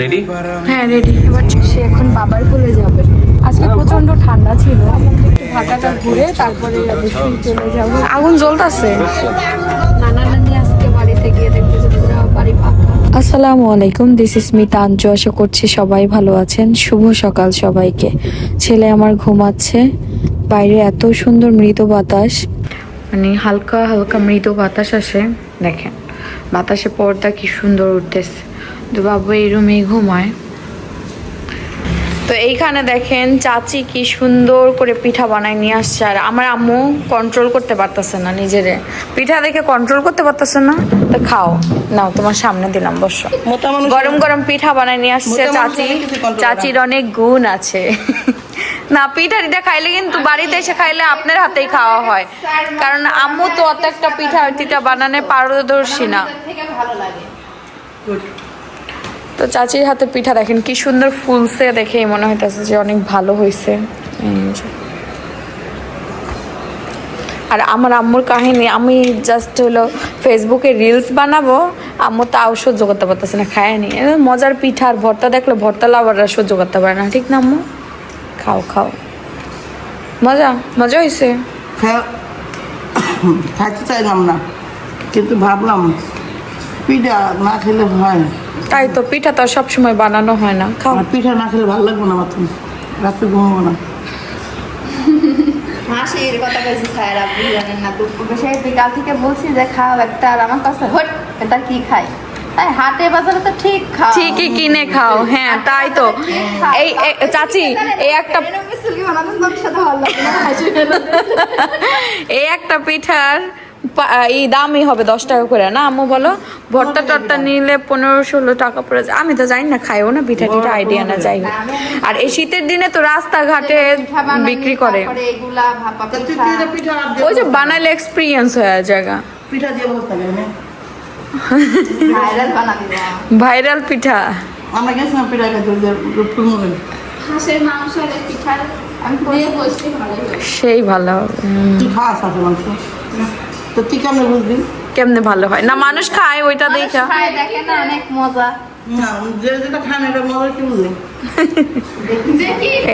Ready হ্যাঁ ready এবার সে এখন বাবার কোলে যাবে। আজকে প্রচণ্ড ঠান্ডা ছিল। ঢাকাটা ঘুরে তারপরে চলে যাব। আগুন জ্বলতেছে? নানা নানি আজকে বাড়িতে গিয়ে দেখতেছে পুরো বাড়ি পাকা। আসসালামু আলাইকুম দিস ইস মিতা আঞ্জু আশা করছি সবাই ভালো আছেন। শুভ সকাল সবাইকে। ছেলে আমার ঘুমাচ্ছে। বাইরে এত সুন্দর মৃদু বাতাস। মানে হালকা হালকা মৃদু বাতাস আসে দেখেন। বাতাসে পর্দা কি সুন্দর উঠতেছে। তো বাবু এই রুমেই ঘুমায়। তো এইখানে দেখেন চাচি কি সুন্দর করে পিঠা বানায় নিয়ে আসছে। আর আমার আম্মু কন্ট্রোল করতে পারতেছে না নিজেরে। পিঠা দেখে কন্ট্রোল করতে পারতেছে না তো খাও। নাও তোমার সামনে দিলাম বসো। মোটা গরম গরম পিঠা বানায় নিয়ে আসছে চাচি। চাচির অনেক গুণ আছে। না পিঠা টিঠা খাইলে কিন্তু বাড়িতে এসে খাইলে আপনার হাতেই খাওয়া হয়। কারণ আম্মু তো অত একটা পিঠা টিঠা বানানে পারদর্শী না। তো চাচির হাতে পিঠা দেখেন, কি সুন্দর ফুলছে দেখেই মনে হইতেছে যে অনেক ভালো হয়েছে আর আমার আম্মুর কাহিনী, আমি জাস্ট হলো ফেসবুকে রিলস বানাবো, আম্মু তাও সহ্য করতে পারতেছে না খায়নি মজার পিঠা আর ভর্তা দেখলে ভর্তা লাভাররা সহ্য করতে পারে না, ঠিক না আম্মু? খাও খাও। মজা মজা হয়েছে খা- খাইতে চাইলাম না, কিন্তু ভাবলাম, পিঠা না খেলে হয় তাই তো পিঠা তো আর সবসময় বানানো হয় না। খাও। পিঠা না খেলে ভালো লাগবে না আমার তো রাত্রে ঘুমাবো না। হাসির কথা খায় আর আপনি জানেন না দুপুর। সেই বিকাল থেকে বলছি যে খাও একটা। আর আমার কাছে হট এটা কি খাই তাই হাটে বাজারে তো ঠিক খাও। ঠিকই কিনে খাও হ্যাঁ তাই তো। এই চাচি এই একটা এই একটা পিঠার এই দামই হবে দশ টাকা করে। না আম্মু বলো ভর্তা টর্তা নিলে পনেরো ষোলো টাকা পড়ে যায়। আমি তো জানি না খাইও না পিঠা টিঠা আইডিয়া না যাই আর এই শীতের দিনে তো রাস্তাঘাটে বিক্রি করে। পিঠা পিঠা পিঠা ওই যে বানাইলে এক্সপিরিয়েন্স হয়ে জায়গা। পিঠা হবে ভাইরাল পিঠা। আমরা গেছিলাম পিঠা হাঁসের মাংস হয় সেই ভালো উম, তো তুই কেমন বুঝবি কেমনে ভালো হয়? না মানুষ খায় ওইটা দেখা। খায় দেখে না অনেক মজা।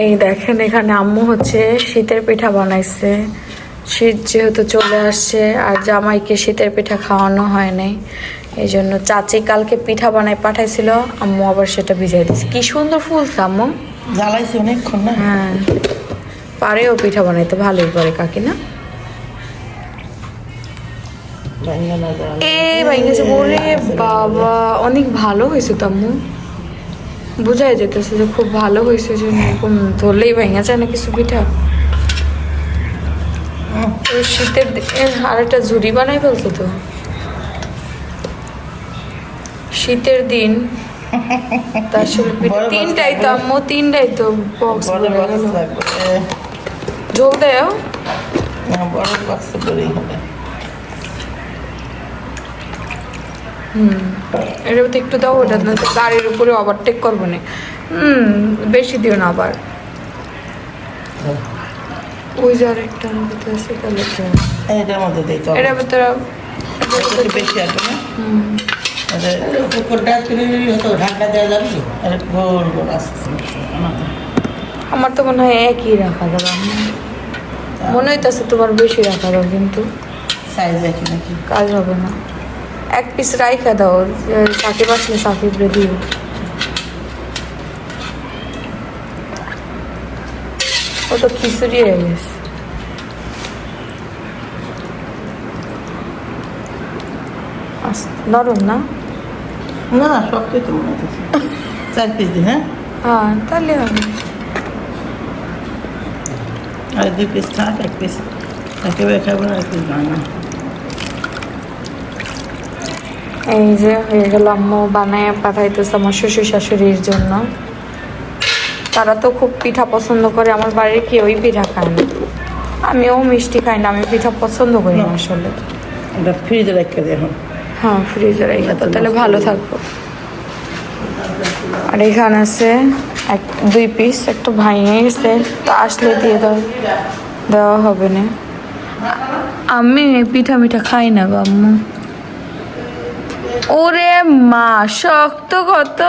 এই দেখেন এখানে আম্মু হচ্ছে শীতের পিঠা বানাইছে। শীত যেহেতু চলে আসছে আর জামাইকে শীতের পিঠা খাওয়ানো হয় নাই এই জন্য চাচি কালকে পিঠা বানাই পাঠাইছিল আম্মু আবার সেটা ভিজাই দিচ্ছে কি সুন্দর ফুলছে আম্মু। জ্বালাইছি অনেকক্ষণ না? হ্যাঁ। পারেও পিঠা বানাইতে ভালোই পারে কাকি না। এ বলে বাবা অনেক ভালো হয়েছে তো আম্মু। বোঝাই যেতেছে যে খুব ভালো হয়েছে যে এরকম ধরলেই ভেঙে যায় না কিছু তো শীতের আর একটা ঝুড়ি বানাই ফেলতো তো? শীতের দিন তা আসলে পিঠা- তিনটাই তো আম্মু তিনটাই তো বক্স ঝোল না, বড় বাক্স করেই হবে। এর তো একটু দাও ওটা না তো গাড়ির উপরে ওভারটেক করব না। হুম বেশি দিও না আবার। ওই যে আরেকটা ভিতরে আছে তাহলে তো এটার মধ্যে দিই তো এটার ভিতরে বেশি আসবে না? হুম। আমার তো মনে হয় একই রাখা যাবে। আমার। মনে হইতেছে তোমার বেশি রাখা দাও কিন্তু সাইজ একই নাকি? কাজ হবে না। এক পিস রাইখা দাও সাকিব আসলে সাকিবরে দিও। ও তো খিচুড়ি হয়ে গেছে। নরম না? না না সব কিছু মনে হচ্ছে চার পিস দিন হ্যাঁ? হ্যাঁ তাহলে হবে। আর দুই পিস থাক এক পিস একেবারে খাব না এক পিস বানা এই যে হয়ে গেল আম্মু বানায় পাঠাইতেছে আমার শ্বশুর শাশুড়ির জন্য। তারা তো খুব পিঠা পছন্দ করে আমার বাড়ির কেউই পিঠা খায় না। আমিও মিষ্টি খাই না আমি পিঠা পছন্দ করি না আসলে। এটা ফ্রিজে রেখে এখন। হ্যাঁ ফ্রিজে রেখে তো তাহলে ভালো থাকব। আর এখানে আছে এক দুই পিস একটু ভাঙিয়ে গেছে তো আসলে দিয়ে দাও। দেওয়া হবে না। আমি পিঠা মিঠা খাই না গো আম্মু। ওরে মা, শক্ত কত?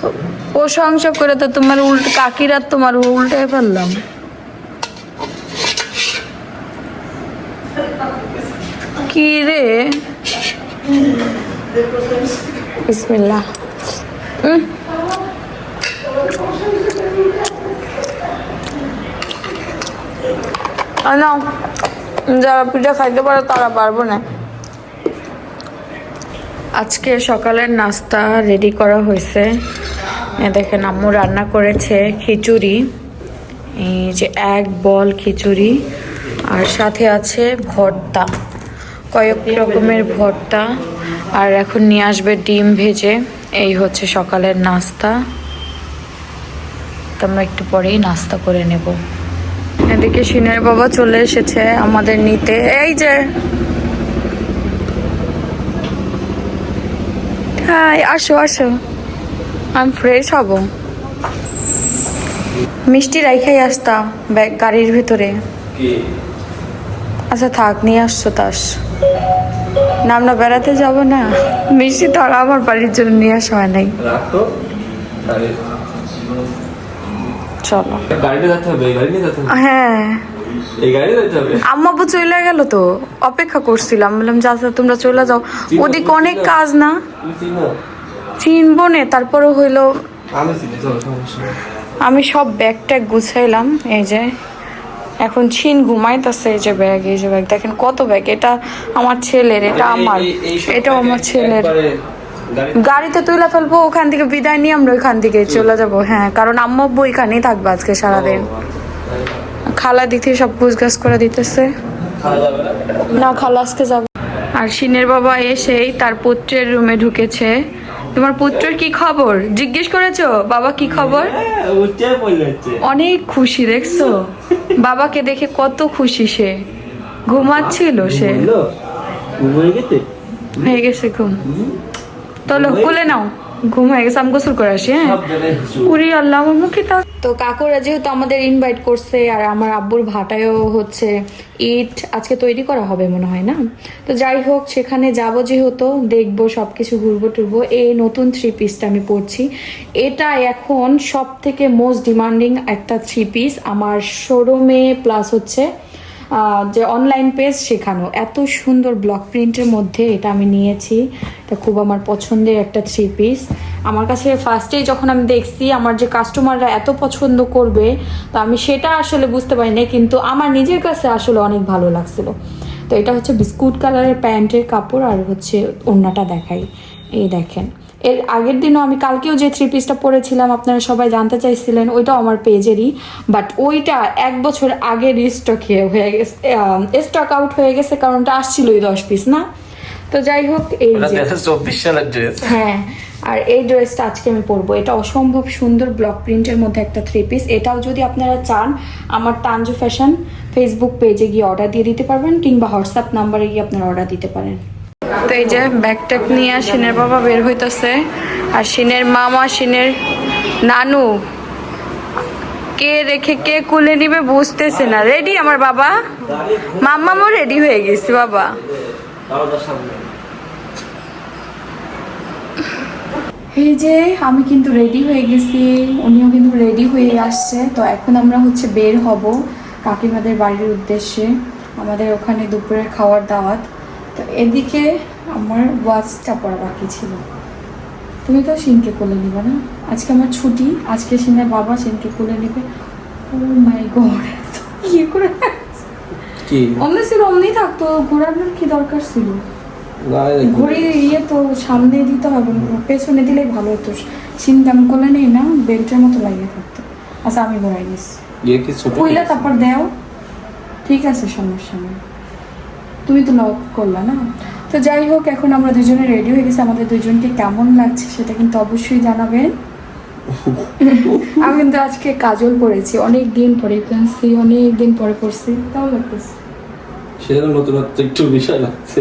তো প্রশংসা করে তো তোমার উল্ট, কাকিরা তোমার উল্টে ফেললাম। কি রে? বিসমিল্লাহ। উম। আর যারা পিঠা খাইতে পারে তারা পারব না। আজকে সকালের নাস্তা রেডি করা হয়েছে। দেখেন আম্মু রান্না করেছে খিচুড়ি। এই যে এক বল খিচুড়ি, আর সাথে আছে ভর্তা, কয়েক রকমের ভর্তা, আর এখন নিয়ে আসবে ডিম ভেজে। এই হচ্ছে সকালের নাস্তা। আমরা একটু পরেই নাস্তা করে নেব। এদিকে সিনের বাবা চলে এসেছে আমাদের নিতে। এই যে হাই আসো আসো। আমি ফ্রেশ হব। মিষ্টি রাইখাই আসতা ব্যাগ গাড়ির ভিতরে। আচ্ছা থাক নিয়ে আসছো তাস। না আমরা বেড়াতে যাব না? মিষ্টি তো আর আমার বাড়ির জন্য নিয়ে আসা হয় নাই। চলো। হ্যাঁ। এই গাড়ি যেতে হবে। আম্মা চলে গেল তো অপেক্ষা করছিলাম বললাম যা তোমরা চলে যাও। ওদিকে অনেক কাজ না? চিনবো। নে তারপরে হইল আমি সব ব্যাগ ট্যাগ গুছাইলাম এই যে এখন ছিন ঘুমাইতেছে এই যে ব্যাগ এই যে ব্যাগ। দেখেন কত ব্যাগ এটা আমার ছেলের এটা আমার এটাও আমার ছেলের। গাড়ি গাড়িতে তুলে ফেলব ওখান থেকে বিদায় নিয়ে আমরা ওইখান থেকে চলে যাব। হ্যাঁ কারণ আম্মা আব্বু এখানেই থাকবে আজকে সারাদিন। খালা দিক থেকে সব গুছগাছ করে দিতেছে। না খালা আজকে যাব। আর সিনের বাবা এসেই তার পুত্রের রুমে ঢুকেছে। তোমার পুত্রের কি খবর? জিজ্ঞেস করেছ? বাবা কি খবর? অনেক খুশি দেখছ? বাবাকে দেখে কত খুশি সে। ঘুমাচ্ছিল সে। হয়ে গেছে ঘুম। চলো কুলে নাও। ঘুম হয়ে গেছে আমি গোসল করে আসি হ্যাঁ? উরি আল্লাহ আমার মুখে তাক তো কাকুরা যেহেতু আমাদের ইনভাইট করছে আর আমার আব্বুর ভাটায়ও হচ্ছে ইট আজকে তৈরি করা হবে মনে হয়, না? তো যাই হোক, সেখানে যাব যেহেতু, দেখব সব কিছু ঘুরবো টুরবো। এই নতুন থ্রি পিসটা আমি পড়ছি এটা এখন সব থেকে মোস্ট ডিমান্ডিং একটা থ্রি পিস আমার শোরুমে প্লাস হচ্ছে যে অনলাইন পেজ শেখানো, এত সুন্দর ব্লক প্রিন্টের মধ্যে এটা আমি নিয়েছি। এটা খুব আমার পছন্দের একটা থ্রি পিস আমার কাছে ফার্স্টেই যখন আমি দেখছি, আমার যে কাস্টমাররা এত পছন্দ করবে, তো আমি সেটা আসলে বুঝতে পারিনি কিন্তু আমার নিজের কাছে আসলে অনেক ভালো লাগছিল। তো এটা হচ্ছে বিস্কুট কালারের প্যান্টের কাপড় আর হচ্ছে ওড়নাটা দেখাই। এই দেখেন। এর আগের দিনও আমি কালকেও যে থ্রি পিসটা পরেছিলাম আপনারা সবাই জানতে চাইছিলেন ওইটাও আমার পেজেরই। বাট ওইটা এক বছর আগে স্টক হয়ে গেছে স্টক আউট হয়ে গেছে কারণ ওটা আসছিলই দশ পিস না? তো যাই হোক এই হ্যাঁ আর এই ড্রেসটা আজকে আমি পরবো। এটা অসম্ভব সুন্দর ব্লক প্রিন্টের মধ্যে একটা থ্রি পিস এটাও যদি আপনারা চান আমার তানজু ফ্যাশন ফেসবুক পেজে গিয়ে অর্ডার দিয়ে দিতে পারবেন কিংবা হোয়াটসঅ্যাপ নাম্বারে গিয়ে আপনারা অর্ডার দিতে পারেন। তো এই যে ব্যাগ ট্যাগ নিয়ে সিনের বাবা বের হইতেছে। আর সিনের মামা সিনের নানু, কে রেখে কে কুলে নিবে বুঝতেছে না। রেডি আমার বাবা? মাম্মামও রেডি হয়ে গেছে বাবা। এই যে আমি কিন্তু রেডি হয়ে গেছি। উনিও কিন্তু রেডি হয়ে আসছে। তো এখন আমরা হচ্ছে বের হব কাকিমাদের বাড়ির উদ্দেশ্যে। আমাদের ওখানে দুপুরের খাওয়ার দাওয়াত। তো এদিকে আমার ওয়াচটা পড়া বাকি ছিল। তুমি তো সিনকে কোলে নিবে না। আজকে আমার ছুটি আজকে সিনের বাবা সিনকে কোলে নেবে। ও মাই গড কি করে কি? অমনি ছিল অমনি থাকতো ঘোরানোর কি দরকার ছিল? ঘড়ি ইয়ে তো সামনে দিতে হবে পেছনে দিলেই ভালো হতো। চিন্তা আমি করলে নেই না বেল্টের মতো লাগিয়ে থাকতো। আচ্ছা আমি ঘোরাই নিচ্ছি। ছোট কইলা তারপর দেও। ঠিক আছে সমস্যা নেই। তুমি তো লক করলা না? তো যাই হোক এখন আমরা দুজনে রেডি হয়ে গেছি। আমাদের দুজনকে কেমন লাগছে সেটা কিন্তু অবশ্যই জানাবেন। আমি কিন্তু আজকে কাজল পরেছি। অনেক দিন পরে ফেন্সি অনেক দিন পরে পরছি কেমন লাগতেছে? সেটা নতুনত্ব একটু বিষয় লাগছে।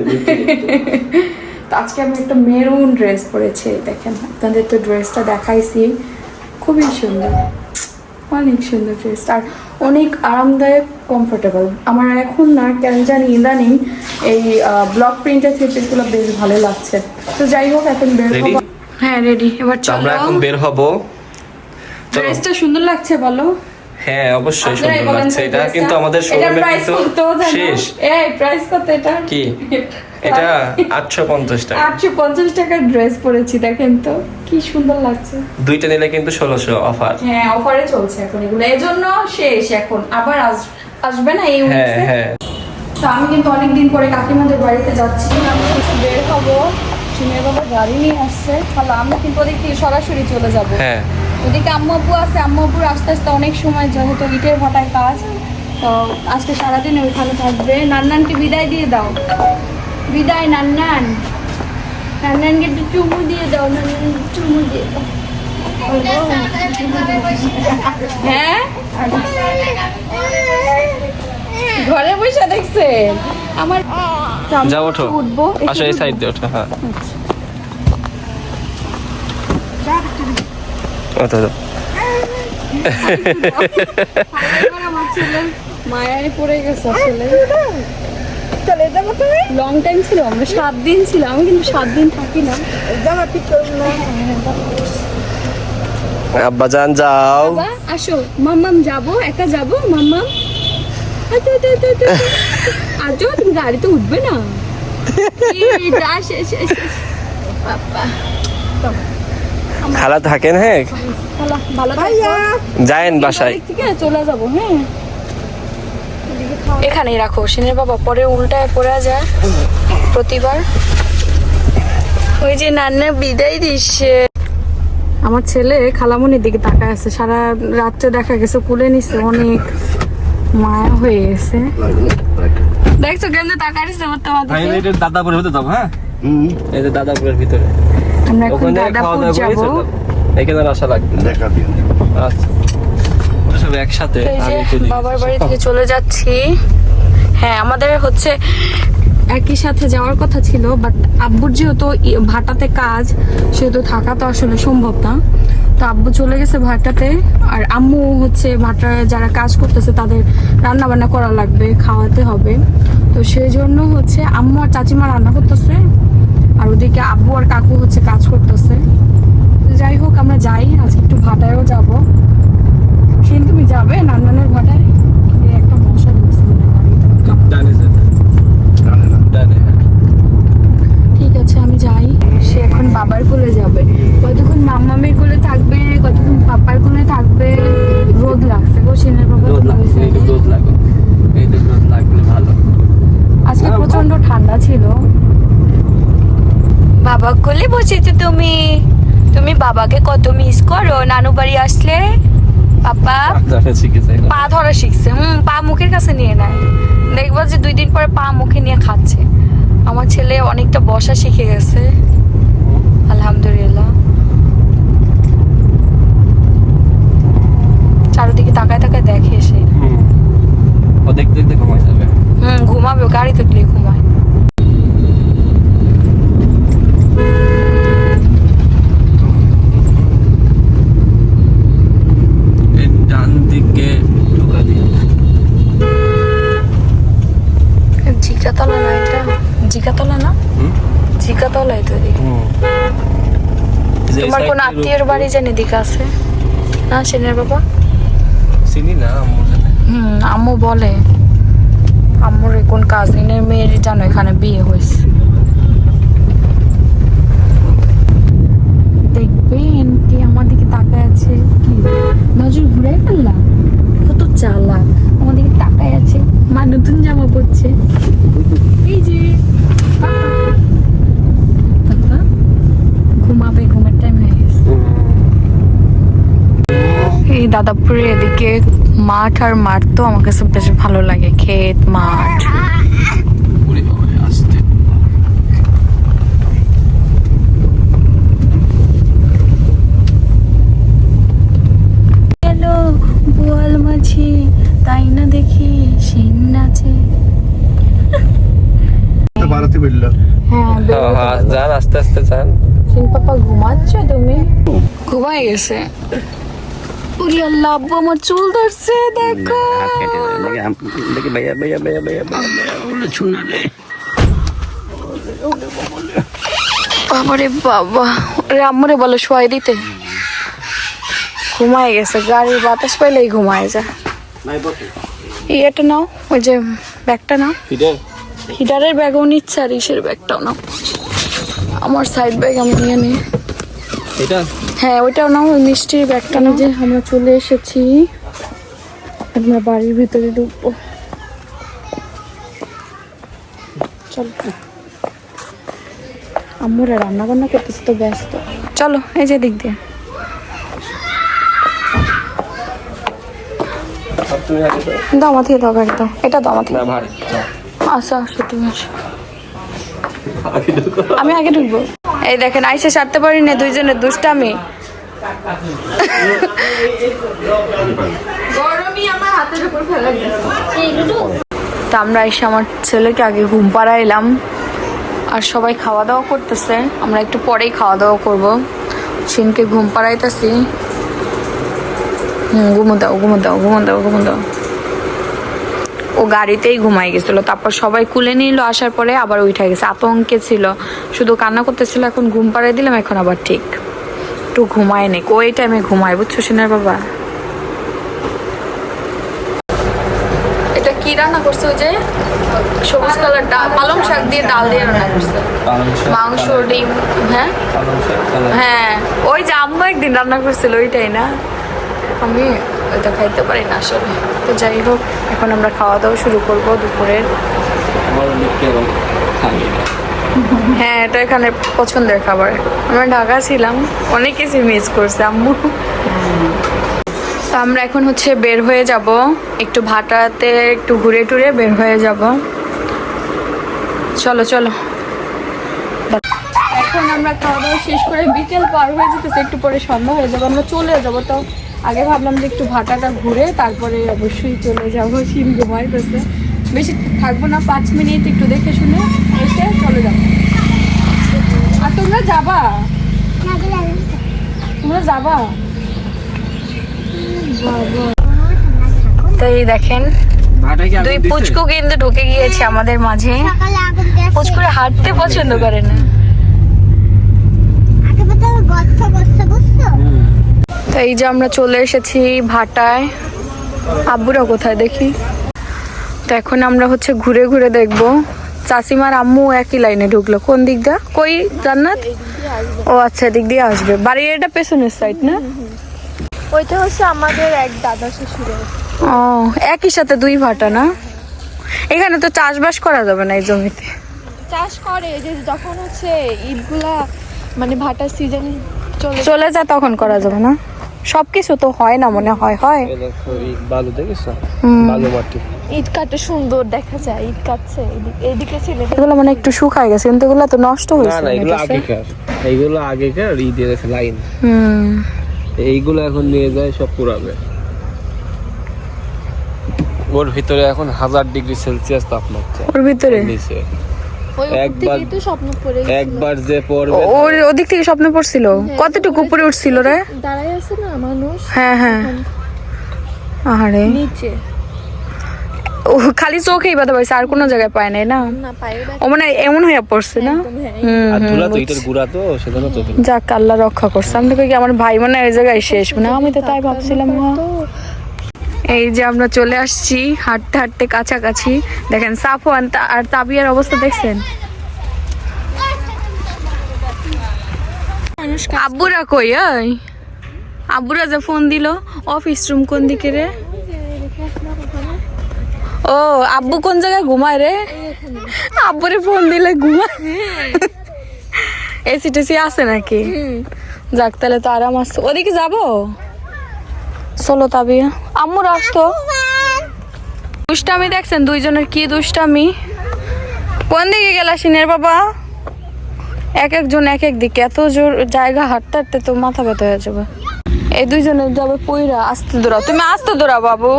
তো আজকে আমি একটা মেরুন ড্রেস পরেছি দেখেন। আপনাদের তো ড্রেসটা দেখাইছি। খুবই সুন্দর। অনেক সুন্দর ড্রেস আর অনেক আরামদায়ক কমফোর্টেবল আমার এখন না কেন জানি ইদানিং এই ব্লক প্রিন্টের থ্রি পিসগুলো বেশ ভালো লাগছে। তো যাই হোক এখন বের? হব। হ্যাঁ রেডি এবার তো আমরা এখন বের হব। ড্রেসটা সুন্দর লাগছে বলো? হ্যাঁ অবশ্যই সুন্দর লাগছে। এটা কিন্তু আমাদের শোরুমে কিন্তু শেষ। এই প্রাইস কত এটা? কি? এটা আটশো পঞ্চাশ টাকা। আটশো পঞ্চাশ টাকার ড্রেস পরেছি দেখেন তো কি সুন্দর লাগছে। দুইটা নিলে কিন্তু ষোলোশো অফার হ্যাঁ অফারে চলছে এখন এগুলো। এই জন্য শেষ এখন। আবার আস- আসবে না এই হ্যাঁ হ্যাঁ। তো আমি কিন্তু অনেকদিন পরে কাকিমাদের বাড়িতে যাচ্ছি। আমি বের হব। সিমের বাবা গাড়ি নিয়ে আসছে। তাহলে আমি কিন্তু ওদিক সরাসরি চলে যাব। হ্যাঁ। ওদিকে আম্মু আব্বু আছে। আম্মু আস্তে আস্তে অনেক সময় যেহেতু ইটের ভাটায় কাজ তো আজকে সারাদিন ওইখানে থাকবে। নান্নানকে বিদায় দিয়ে দাও। বিদায় নান্নান নান্নানকে একটু চুমু দিয়ে দাও নান্নান চুমু দিয়ে দাও হ্যাঁ ঘরে বসে দেখছেন আমার যাও ওঠো উঠবো আসো এই সাইড দিয়ে ওঠো হ্যাঁ ওঠো আমার ছেলে পড়ে গেছে আসলে লং টাইম ছিল আমরা সাত দিন ছিল আমি কিন্তু সাত দিন থাকি না। আব্বা জান যাও। আসো। মাম্মাম যাব একা যাব? মাম্মাম। আজও তুমি গাড়িতে উঠবে না? খালা থাকেন হ্যাঁ? ভালো ভালো যায়েন বাসায়। ঠিক আছে চলে যাব হ্যাঁ। এখানেই রাখো। সিনের বাবা পরে উল্টায় পড়ে যায় প্রতিবার। ওই যে নান্না বিদায় দিচ্ছে। আমার ছেলে খালামনির দিকে তাকায় আছে। সারা রাত্রে দেখা গেছে কুলে নিচ্ছে অনেক মায়া হয়ে গেছে। দেখছ কেন তাকাইছে তোমাদের দাদাপুরের ভিতরে যাব হ্যাঁ? এই যে দাদাপুরের ভিতরে। আমরা এখন খাওয়া দাদাপুর যাব। এখানে আসা লাগবে দেখা দিন আচ্ছা। সব একসাথে বাবার বাড়ি থেকে চলে যাচ্ছি। হ্যাঁ আমাদের হচ্ছে একই সাথে যাওয়ার কথা ছিল বাট আব্বুর যেহেতু ভাটাতে কাজ সেহেতু থাকা তো আসলে সম্ভব না। তো আব্বু চলে গেছে ভাটাতে আর আম্মু হচ্ছে ভাটার যারা কাজ করতেছে তাদের রান্না বান্না করা লাগবে খাওয়াতে হবে। তো সেই জন্য হচ্ছে আম্মু আর চাচিমা রান্না করতেছে আর ওদিকে আব্বু আর কাকু হচ্ছে কাজ করতেছে। যাই হোক আমরা যাই আজকে একটু ভাটায়ও যাব। শিন তুমি যাবে নান্নানের ভাটায় এই একটা মনে হয়। ঠিক আছে আমি যাই। সে এখন বাবার কোলে যাবে। কতক্ষণ মাম্মামের কোলে থাকবে কতক্ষণ পাপার কোলে থাকবে রোদ লাগছে গো সিনের বাবা রোদ লাগছে, রোদ লাগো। এই রোদ লাগলে ভালো। আজকে প্রচণ্ড ঠান্ডা ছিল। বাবা কোলে বসেছো তুমি? তুমি বাবাকে কত মিস করো? নানু বাড়ি আসলে পাপা পা ধরা শিখছে হুম পা মুখের কাছে নিয়ে নেয়। দেখব যে দুই দিন পরে পা মুখে নিয়ে খাচ্ছে। আমার ছেলে অনেকটা বসা শিখে গেছে। আলহামদুলিল্লাহ। চারিদিকে তাকায় তাকায় দেখে এসে হুম। ও দেখতে দেখতে ঘুমাই যাবে। হুম ঘুমাবে ও গাড়ি থাকলে ঘুমায় এই ডান দিকে ঢুকা জিকাতলা না? এটা জিকাতলা না? জিকাতলাই তো এদিকে তোমার কোন আত্মীয়ের বাড়ি এদিকে আছে? না সেনের বাবা? চিনি না আম্মুর জানে। হুম আম্মু বলে। আম্মুর কোন কাজিনের মেয়ের জানো এখানে বিয়ে হয়েছে। দেখবেন। কি আমার দিকে তাকায় আছে কি? নজর ঘুরে ফেললাম। কত চালাক। আমার দিকে তাকায় আছে। মা নতুন জামা পরছে। এই যে ঘুমাবে, ঘুমের টাইম হয়ে গেছে। এই দাদাপুরের এদিকে মাঠ আর মাঠ তো আমার কাছে বেশ ভালো লাগে ক্ষেত মাঠ ওরে বাবারে, আস্তে। গেল বোয়াল মাছি তাই না দেখি শিং নাচে বাড়াতে বলল হ্যাঁ হ্যাঁ, হ্যাঁ, যান আস্তে আস্তে যান। পাপা ঘুমাচ্ছ তুমি? ঘুমাই গেছে। উরি আল্লাহ আব্বু আমার চুল ধরছে দেখো। দেখি ভাইয়া ভাইয়া ভাইয়া ভাইয়া বলে শুনালে বাবারে বাবা ওরে আম্মুরে বলে শোয়াই দিতে। ঘুমায় গেছে গাড়ির বাতাস পাইলেই ঘুমায় যায়। ইয়েটা নাও ওই যে ব্যাগটা নাও। হিটারের ব্যাগও নিচ্ছে আর ইসের ব্যাগটাও নাও। আমার সাইড ব্যাগ আমি নিয়ে নিই এটা? হ্যাঁ ওইটাও নাও ওই মিষ্টির ব্যাগটা নাও। যে আমরা চলে এসেছি। আমরা বাড়ির ভিতরে ঢুকবো। চলো। আম্মুরা রান্না বান্না করতেছি তো ব্যস্ত। চলো এই যে দিক দিয়ে। দাও। আমার দাও গাড়ি দাও। এটা দাও আমার থেকে না ভারী আসো আসো তুমি আসো আমি আগে ঢুকবো। এই দেখেন আইসে সারতে পারি না দুইজনের দুষ্টামি। তা আমরা এসে আমার ছেলেকে আগে ঘুম পাড়াইলাম। আর সবাই খাওয়া দাওয়া করতেছে। আমরা একটু পরেই খাওয়া দাওয়া করব। সিনকে ঘুম পাড়াইতেছি। হুম ঘুমো দাও ঘুমো দাও ঘুমো দাও ঘুমো দাও। ও গাড়িতেই ঘুমাই গেছিল। তারপর সবাই কুলে নিল আসার পরে আবার উঠে গেছে। আতঙ্কে ছিল। শুধু কান্না করতেছিল এখন ঘুম পাড়াই দিলাম এখন আবার ঠিক। একটু ঘুমায় নে। ওই টাইমে ঘুমায়? বুঝছ সিনার বাবা? এটা কি রান্না করছে যে? সবুজ কালার ডাল পালং শাক দিয়ে ডাল দিয়ে রান্না করছে। মাংস ডিম হ্যাঁ? হ্যাঁ। ওই যে আম্মা একদিন রান্না করছিল ওইটাই না? আমি ওইটা খাইতে পারি না আসলে। তো যাই হোক এখন আমরা খাওয়া দাওয়া শুরু করব দুপুরের। হ্যাঁ এটা এখানে পছন্দের খাবার। আমরা ঢাকা ছিলাম অনেক কিছু মিস করছে আম্মু। তো আমরা এখন হচ্ছে বের হয়ে যাব একটু ভাটাতে একটু ঘুরে টুরে বের হয়ে যাব। চলো চলো। এখন আমরা খাওয়া দাওয়া শেষ করে বিকেল পার হয়ে যেতেছে একটু পরে সন্ধ্যা হয়ে যাব আমরা চলে যাব তো। আগে ভাবলাম যে একটু ভাটাটা ঘুরে তারপরে অবশ্যই চলে যাব শিম ঘুমাইতেছে বেশি থাকব না পাঁচ মিনিট একটু দেখে শুনে এসে চলে যাব। আর তোমরা যাবা? তোমরা যাবা? তো এই দেখেন দুই পুচকু কিন্তু ঢুকে গিয়েছে আমাদের মাঝে। পুচকুরে হাঁটতে পছন্দ করে না। তো এই যে আমরা চলে এসেছি ভাটায়। আব্বুরা কোথায় দেখি? তো এখন আমরা হচ্ছে ঘুরে ঘুরে দেখব। চাষিমার আম্মু একই লাইনে ঢুকলো। কোন দিক দিয়ে? কই জান্নাত? ও আচ্ছা এদিক দিয়ে আসবে। বাড়ির এটা পেছনের সাইড না? ওইটা হচ্ছে আমাদের এক দাদা শ্বশুরের। ও একই সাথে দুই ভাটা না? এখানে তো চাষবাস করা যাবে না এই জমিতে। চাষ করে যে যখন হচ্ছে ঈদগুলা মানে ভাটার সিজন চলে যায় তখন করা যাবে না। সবকিছু তো হয় না মনে হয় হয়। বালু দেখেছ? বালু মাটি। ঈদ কাটে সুন্দর দেখা যায় ঈদ কাটছে ছেলেদের এগুলো মানে একটু শুকায় গেছে কিন্তু এগুলো তো নষ্ট হয়েছে না এগুলো আগেকার। এইগুলো আগেকার ই দিয়ে গেছে লাইন। হুম। এইগুলো এখন নিয়ে যায় সব পুরাবে। ওর ভিতরে এখন হাজার ডিগ্রি সেলসিয়াস তাপমাত্রা। ওর ভিতরে? নিচে। একবার- তো স্বপ্ন পড়ে একবার যে পড়বে ওর ওদিক থেকে স্বপ্ন পড়ছিল? কতটুকু উপরে উঠছিল রে? দাঁড়ায় আছে না মানুষ। হ্যাঁ হ্যাঁ। আরে নিচে। ও খালি চোখেই বাধা পাইছে আর কোনো জায়গায় পায় নাই না? না পায়ে ও মানে এমন হয়ে পড়ছে না? হ্যাঁ। যাক আল্লাহ রক্ষা করছে। আমি কি আমার ভাই মনে হয় ওই জায়গায় শেষ। মানে আমি তো তাই ভাবছিলাম এই যে আমরা চলে আসছি হাঁটতে হাঁটতে কাছাকাছি। দেখেন সাফওয়ান আর তাবিয়ার অবস্থা দেখছেন? আব্বুরা কই ওই আব্বুরা যে ফোন দিল অফিস রুম কোন দিকে রে? ও আব্বু কোন জায়গায় ঘুমায় রে? আব্বুরে ফোন দিলে ঘুমায়। এসি টেসি আছে নাকি? যাক তাহলে তো আরাম আছে। ওদিকে যাব? চলো তাবিয়া আম্মুর আসতো দুষ্টামি দেখছেন? দুইজনের কি দুষ্টামি? কোন দিকে গেলা সিনের বাবা? এক একজন এক এক দিকে। এত জোর জায়গা হাঁটতে হাঁটতে তো মাথা ব্যথা হয়ে যাবে। এই দুইজনের যাবে পইরা আস্তে দৌড়া তুমি আস্তে দৌড়া বাবু।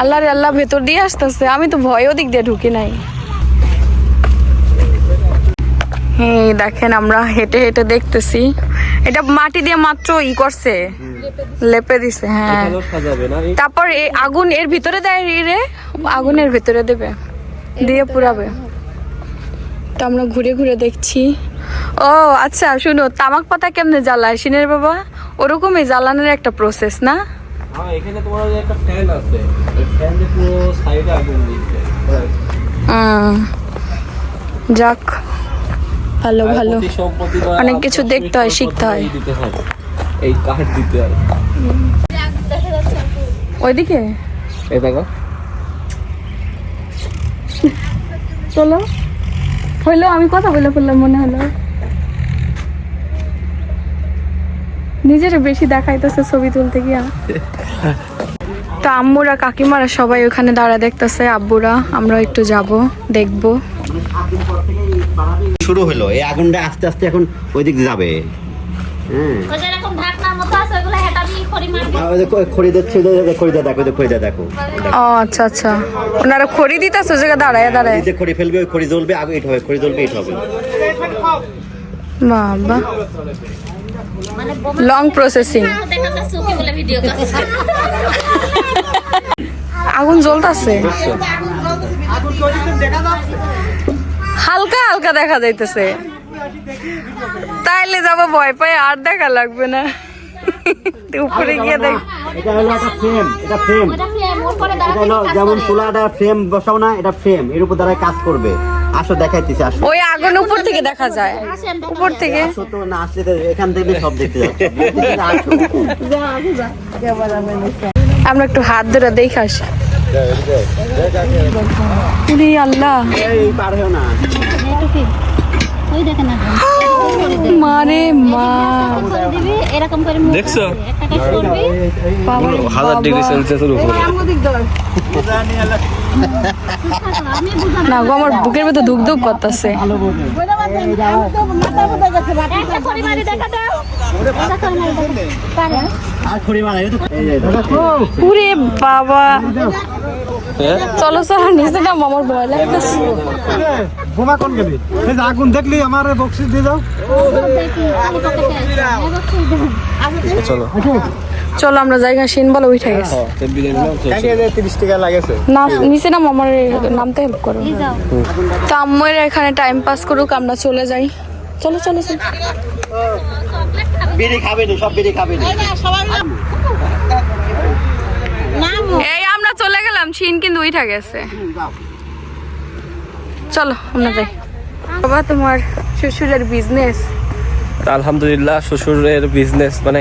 আল্লাহ রে আল্লাহ ভেতর দিয়ে আসতেছে। আমি তো ভয়, ওদিক দিয়ে ঢুকি নাই। হ্যাঁ দেখেন আমরা হেঁটে হেঁটে দেখতেছি। এটা মাটি দিয়ে মাত্র ই করছে। লেপে দিছে হ্যাঁ। তারপর এই আগুন এর ভিতরে দেয় রে আগুনের ভিতরে দেবে দিয়ে পুরাবে। তো আমরা ঘুরে ঘুরে দেখছি। ও আচ্ছা শুনো তামাক পাতা কেমনে জ্বালায়? সিনের বাবা ওরকমই জ্বালানোর একটা প্রসেস না? হ্যাঁ এখানে তোমার একটা ফ্যান আছে। ফ্যান দিয়ে পুরো সাইডে আগুন দিচ্ছে। যাক। ভালো ভালো। অনেক কিছু দেখতে হয়, শিখতে হয়। এই কাঠ দিতে হয়। ওইদিকে? এই দেখো। চলো। হইল আমি কথা বলে ফেললাম মনে হলো। নিজের বেশি দেখাইতেছে ছবি তুলতে গিয়া। তো আম্মুরা কাকিমারা সবাই ওখানে দাঁড়া দেখতেছে আব্বুরা আমরা একটু যাব দেখব। শুরু হলো। এই আগুনটা আস্তে আস্তে এখন ওই দিক যাবে। হ্যাঁ। ওই যেরকম ঢাকনার মতো আছে ওগুলো হেঁটাবি খড়ি মারবি। আর ওই যে খড়িদের ছিল খড়িদা দেখো ওই যে খড়িদা দেখো। ও আচ্ছা আচ্ছা। ওনারা খড়ি দিতেছে ওই দাঁড়ায় দাঁড়ায়। যে খড়ি ফেলবে ওই খড়ি জ্বলবে আগে হবে খড়ি জ্বলবে ইট হবে। বাবা। লং প্রসেসিং বলে ভিডিও করছে। আগুন জ্বলতাছে? হালকা হালকা দেখা যাইতেছে। তাইলে যাব ভয় পাই আর দেখা লাগবে না। উপরে গিয়ে দেখ। এটা হলো একটা ফ্রেম এটা ফ্রেম ওটা ফ্রেম ওর পরে এটা হলো যেমন চুলাটা ফ্রেম বসাও না এটা ফ্রেম এর উপর দ্বারা কাজ করবে। আসো দেখাইতেছি আসো। ওই আগুন উপর থেকে দেখা যায়। উপর থেকে। আসো তো না আসলে এখান থেকে সব দেখতে যাচ্ছে আমরা একটু হাত ধরে দেখে আসি। উরে আল্লাহ। মারে মা। এরকম করে দেখছ? হাজার ডিগ্রি সেলসিয়াসের উপরে। না গো আমার বুকের ভেতর ধুক ধুক করতেছে। পারে? বাবা চলো চলো নিচে নাম আমার ভয় লাগতেছে বোমা কোন গেলি এই যে আগুন দেখলি আমার বক্সিস দিয়ে যাও। চলো চলো আমরা জায়গা সিন বলে উঠে গেছি। তিরিশ না নিচে নাম আমার নামতে হেল্প করো। তো আম্মুরা এখানে টাইম পাস করুক আমরা চলে যাই। চলো চলো চলো। বিড়ি খাবে না সব বিড়ি খাবে না এই আমরা চলে গেলাম সিন কিন্তু উঠে গেছে। চলো আমরা যাই। বাবা তোমার শ্বশুরের বিজনেস আলহামদুলিল্লাহ শ্বশুরের বিজনেস মানে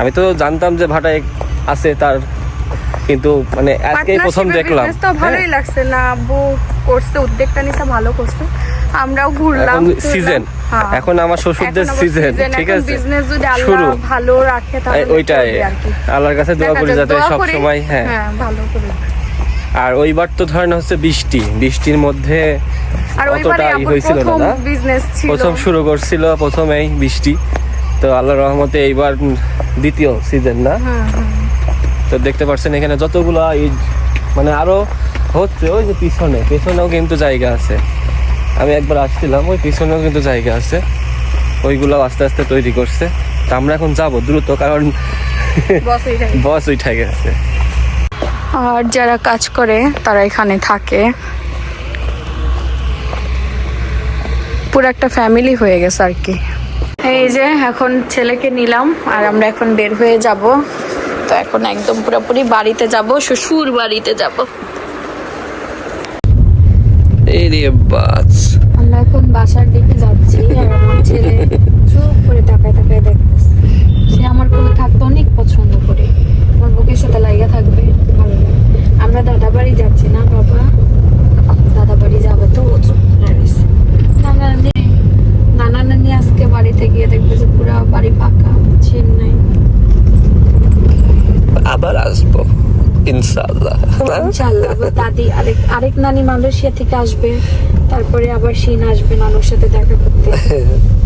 আমি তো জানতাম যে ভাটায় আছে তার কিন্তু মানে আজকেই প্রথম দেখলাম। তো ভালোই লাগছে। না আব্বু করছে উদ্যোগটা নিছে ভালো করছে। আমরাও ঘুরলাম সিজন হ্যাঁ। এখন আমার শ্বশুরদের সিজন ঠিক আছে? business যদি আল্লাহ ভালো রাখে তাহলে ওইটাই। আল্লাহর কাছে দোয়া করি যাতে সব সময় হ্যাঁ। হ্যাঁ ভালো করে। আর ওইবার তো ধরেন হচ্ছে বৃষ্টি। বৃষ্টির মধ্যে অতটা হয়েছিল না প্রথম বিজনেস ছিল। প্রথম শুরু করছিল প্রথমেই বৃষ্টি। তো আল্লাহর রহমতে এইবার দ্বিতীয় সিজন না? তো দেখতে পাচ্ছেন এখানে যতগুলো ঈদ মানে আরও হচ্ছে ওই যে পিছনে পিছনেও কিন্তু জায়গা আছে। আমি একবার আসছিলাম ওই পিছনেও কিন্তু জায়গা আছে। ওইগুলো আস্তে আস্তে তৈরি করছে। তা আমরা এখন যাব দ্রুত কারণ। বস উঠে গেছে। আর যারা কাজ করে তারা এখানে থাকে। পুরো একটা ফ্যামিলি হয়ে গেছে আর কি। এই যে এখন ছেলেকে নিলাম আর আমরা এখন বের হয়ে যাব। তো এখন একদম পুরোপুরি বাড়িতে যাব শ্বশুর বাড়িতে যাব। এই রে বাস। আমরা এখন বাসার দিকে যাচ্ছি আর আমার ছেলে চুপ করে তাকায় তাকায় দেখতেছে। সে আমার কোলে থাকতে অনেক পছন্দ করে। আমার বুকের সাথে লাইগা থাকবে ভালো আমরা দাদা বাড়ি যাচ্ছি না বাবা? দাদা বাড়ি যাব তো ও চুপ নানি নানা নানি আজকে বাড়িতে গিয়ে দেখবে যে পুরো বাড়ি ফাঁকা চেন্নাই। আবার আসব ইনশাআল্লাহ। ইনশাআল্লাহ আবার দাদি আরেক আরেক নানি মালয়েশিয়া থেকে আসবে তারপরে আবার সিন আসবে নানুর সাথে দেখা করতে।